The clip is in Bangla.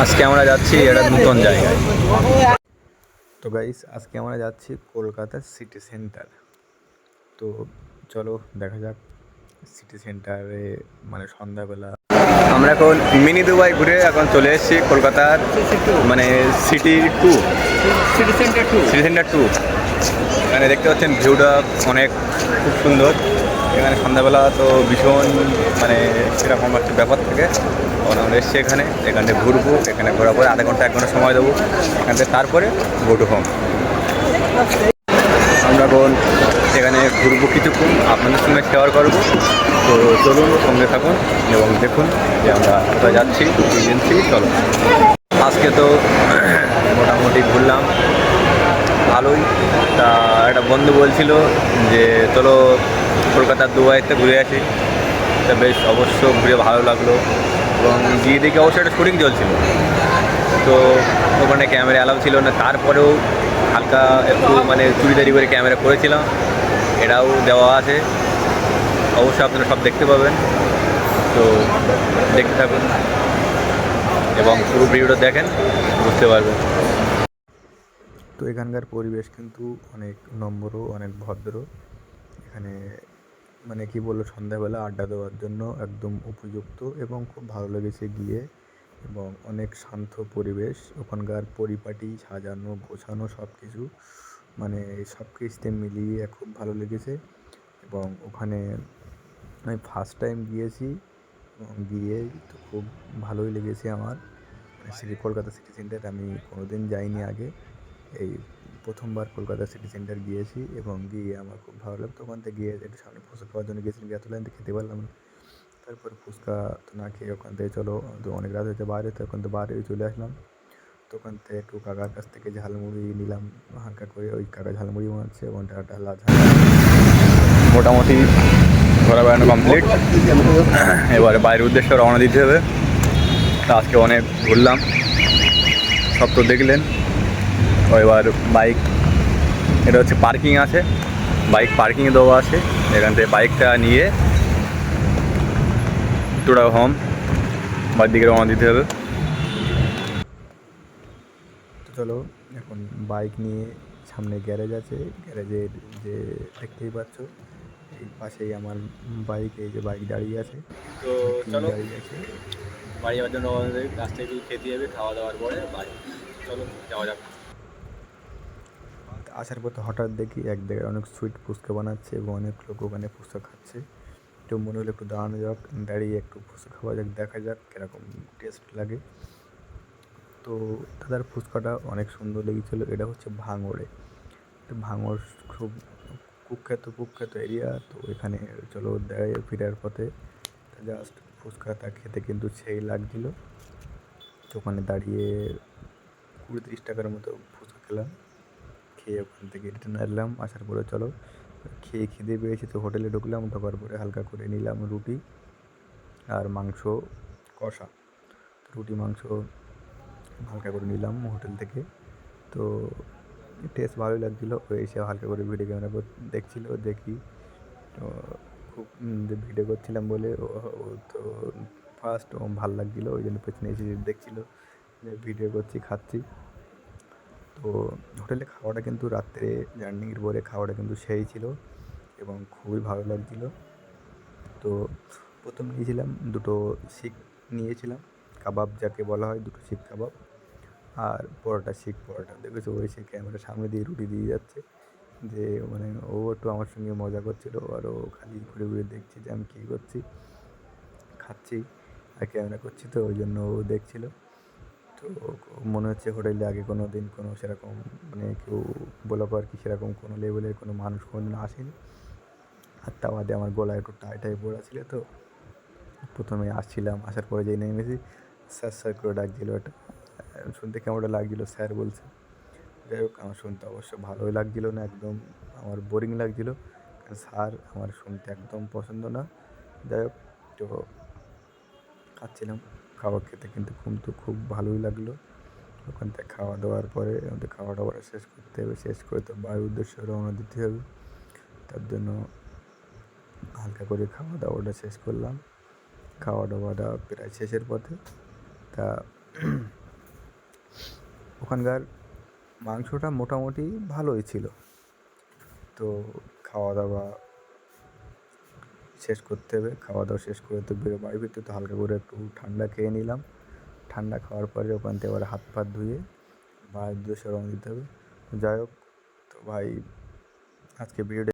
আজকে আমরা যাচ্ছি একটা নতুন জায়গায়। তো গাইস আজকে আমরা যাচ্ছি কলকাতার সিটি সেন্টার তো চলো দেখা যাক সিটি সেন্টারে মানে সন্ধ্যাবেলা। আমরা এখন মিনি দুবাই ঘুরে এখন চলে এসেছি কলকাতার মানে city to city centre to city centre to এখানে দেখতে পাচ্ছেন ভিউটা অনেক খুব সুন্দর। এখানে সন্ধ্যাবেলা তো ভীষণ মানে সেরকম একটা ব্যাপার থাকে। তখন আমরা এসেছি এখানে, এখান থেকে ঘুরবো, এখানে ঘোরার পরে আধা ঘণ্টা, এক ঘণ্টা সময় দেবো। এখান থেকে তারপরে গো হোম আমরা এখন এখানে ঘুরবো কিছুক্ষণ, আপনাদের সঙ্গে শেয়ার করব। তো চলুন, সঙ্গে থাকুন এবং দেখুন যে আমরা কোথায় যাচ্ছি এজেন্সি চলো। আজকে তো মোটামুটি ঘুরলাম, ভালোই। তা একটা বন্ধু বলছিল যে, চলো কলকাতার দুবাইতে ঘুরে আসি। তা বেশ অবশ্য ঘুরে ভালো লাগল এবং গিয়ে দেখে অবশ্যই একটা শুটিং চলছিল। তো ওখানে ক্যামেরা অ্যালাউ ছিল না, তারপরেও হালকা একটু মানে চুড়িদারি করে ক্যামেরা করেছিলাম। এটাও দেওয়া আছে। অবশ্যই আপনারা সব দেখতে পাবেন। তো দেখতে থাকুন এবং পুরো ভিডিওটা দেখেন, বুঝতে পারবেন। তো এখানকার পরিবেশ কিন্তু অনেক নম্রও অনেক ভদ্র। এখানে মানে কি বলব, সন্ধ্যাবেলা আড্ডা দেওয়ার জন্য একদম উপযুক্ত এবং খুব ভালো লেগেছে গিয়ে এবং অনেক শান্ত পরিবেশ, ওখানকার পরিপাটি, সাজানো, গোছানো সব কিছু মানে সব কিছুতে মিলিয়ে খুব ভালো লেগেছে এবং ওখানে আমি ফার্স্ট টাইম গিয়েছি এবং গিয়ে তো খুব ভালোই লেগেছে আমার। সিটি কলকাতা সিটি সেন্টার আমি কোনোদিন যাইনি আগে। এই প্রথমবার কলকাতা সিটি সেন্টার গিয়েছি এবং গিয়ে আমার খুব ভালো লাগতো ওখান থেকে গিয়ে একটু সামনে ফুচকা খাওয়ার জন্য গিয়েছিলাম, এত লাইন খেতে পারলাম না। তারপর ফুচকা তো না খেয়ে ওখান থেকে চলো, তো অনেক রাত হয়েছে বাইরে, তো এখন তো বাইরে চলে আসলাম। তো ওখান থেকে একটু কাকার কাছ থেকে ঝালমুড়ি নিলাম, হালকা করে ওই কাকা ঝালমুড়ি বানাচ্ছে এবং ডালা ঝাল। মোটামুটি ঘোরা বেড়ানো কমপ্লিট এবারে বাইরের উদ্দেশ্যে রওনা দিতে হবে। তা আজকে অনেক ঘুরলাম। সব তো দেখলেন। এবার বাইক এটা হচ্ছে পার্কিং আছে। বাইক পার্কিং দেওয়া আছে। এখান থেকে বাইকটা নিয়ে টুডা হোম বাড়ির দিকে রওনা দিতে হবে। তো চলো এখন বাইক নিয়ে সামনে গ্যারেজ আছে। গ্যারেজের যে দেখতেই পাচ্ছ এই পাশেই আমার বাইক এই যে বাইক দাঁড়িয়ে আছে। তো চলো দাঁড়িয়ে আছে। বাড়ি যাওয়ার জন্য আমাদের রাস্তা একটু খেতে যাবে খাওয়া দাওয়ার পরে বাড়ি। চলো যাওয়া যাক। আসার পথে হঠাৎ দেখি এক জায়গায় অনেক সুইট ফুচকা বানাচ্ছে এবং অনেক লোক ওখানে ফুচকা খাচ্ছে। তো মনে হলো একটু দাঁড়ানো যাক, দাঁড়িয়ে একটু ফুচকা খাওয়া যাক, দেখা যাক কীরকম টেস্ট লাগে। তো দাদার ফুচকাটা অনেক সুন্দর লেগেছিলো, এটা হচ্ছে ভাঙড়ে। তো ভাঙড় খুব কুখ্যাত কুখ্যাত এরিয়া তো এখানে চলো দাঁড়িয়ে ফেরার পথে জাস্ট ফুচকাটা খেতে কিন্তু সেই লাগছিল। তো ওখানে দাঁড়িয়ে কুড়ি তিরিশ টাকার মতো ফুচকা খেলাম। খেয়ে ওখান থেকে রিটার্ন আসলাম আসার পরে চলো, খেয়ে খিদে পেয়েছি তো হোটেলে ঢুকলাম, ঢোকার পরে হালকা করে নিলাম রুটি আর মাংস, কষা। রুটি, মাংস হালকা করে নিলাম হোটেল থেকে। তো টেস্ট ভালোই লাগছিল, ও এসে হালকা করে ভিডিও ক্যামেরা দেখছিল, দেখি, তো খুব ভিডিও করছিলাম বলে ও তো ফার্স্ট ভালো লাগছিল, ওই জন্য পেছনে এসে দেখছিলো ভিডিও করছি, খাচ্ছি। তো হোটেলে খাওয়াটা কিন্তু রাত্রে জার্নির পরে খাওয়াটা কিন্তু সেই ছিল এবং খুবই ভালো লাগছিল। তো প্রথম নিয়েছিলাম দুটো শিক নিয়েছিলাম, কাবাব যাকে বলা হয় দুটো শিক কাবাব আর পরোটা শিক পরোটা। দেখেছ ওই সে ক্যামেরা সামনে দিয়ে রুটি দিয়ে যাচ্ছে যে মানে ও একটু আমার সঙ্গে মজা করছিল আর ও খালি ঘুরে ঘুরে দেখছে যে আমি কী করছি, খাচ্ছি আর ক্যামেরা করছি তো ওই জন্য ও দেখছিলো। তো মনে হচ্ছে হোটেলে আগে কোনো দিন কোনো সেরকম মানে কেউ বলা আর কি সেরকম কোনো লেভেলের কোনো মানুষ কোনো দিন আসেনি। আর তা বাদে আমার গলায় একটু টাই টাই পড়া ছিল তো। প্রথমে আসছিলাম, আসার পরে যেই নেমেছি, স্যার স্যার করে ডাকছিল ওটা শুনতে কেমনটা লাগছিল স্যার বলছে। যাই হোক, আমার শুনতে অবশ্য ভালোই লাগছিল না, একদম আমার বোরিং লাগছিল। কারণ স্যার আমার শুনতে একদম পছন্দ না। যাই হোক, তো খাচ্ছিলাম। খাবার খেতে কিন্তু কিন্তু খুব ভালোই লাগল। ওখান থেকে খাওয়া দাওয়ার পরে আমাদের খাওয়া দাওয়াটা শেষ করতে হবে, শেষ করে তো বাড়ির উদ্দেশ্যে রওনা দিতে হবে। তার জন্য হালকা করে খাওয়া দাওয়াটা শেষ করলাম। খাওয়া দাওয়াটা প্রায় শেষের পথে। তা ওখানকার মাংসটা মোটামুটি ভালোই ছিল। তো খাওয়া দাওয়া শেষ করতে হবে খাওয়া দাওয়া শেষ করে তো বেরো, বাড়ি ফিরতে তো হালকা করে একটু ঠান্ডা খেয়ে নিলাম। ঠান্ডা খাওয়ার পরে ওখান থেকে এবার হাত পা ধুয়ে ভাইয়ের উদ্দেশ্যে রওনা দিতে হবে। যাই হোক, তো ভাই, আজকে ভিডিওটা